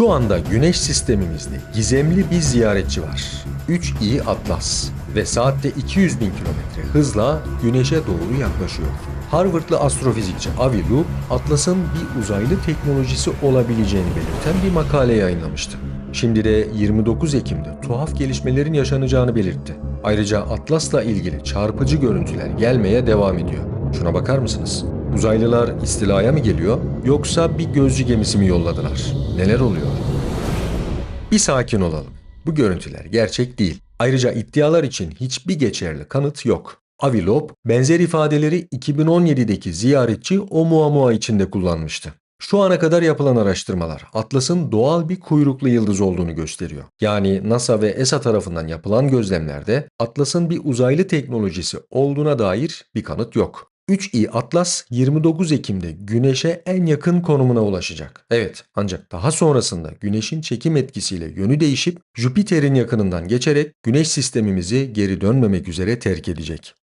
Şu anda Güneş sistemimizde gizemli bir ziyaretçi var. 3i Atlas ve saatte 200 bin kilometre hızla Güneş'e doğru yaklaşıyor. Harvardlı astrofizikçi Avi Loeb, Atlas'ın bir uzaylı teknolojisi olabileceğini belirten bir makale yayınlamıştı. Şimdi de 29 Ekim'de tuhaf gelişmelerin yaşanacağını belirtti. Ayrıca Atlas'la ilgili çarpıcı görüntüler gelmeye devam ediyor. Şuna bakar mısınız? Uzaylılar istilaya mı geliyor yoksa bir gözcü gemisi mi yolladılar? Neler oluyor? Bir sakin olalım. Bu görüntüler gerçek değil. Ayrıca iddialar için hiçbir geçerli kanıt yok. Avi Loeb benzer ifadeleri 2017'deki ziyaretçi Oumuamua için de kullanmıştı. Şu ana kadar yapılan araştırmalar Atlas'ın doğal bir kuyruklu yıldız olduğunu gösteriyor. Yani NASA ve ESA tarafından yapılan gözlemlerde Atlas'ın bir uzaylı teknolojisi olduğuna dair bir kanıt yok. 3i Atlas 29 Ekim'de Güneş'e en yakın konumuna ulaşacak. Evet, ancak daha sonrasında Güneş'in çekim etkisiyle yönü değişip Jüpiter'in yakınından geçerek Güneş sistemimizi geri dönmemek üzere terk edecek.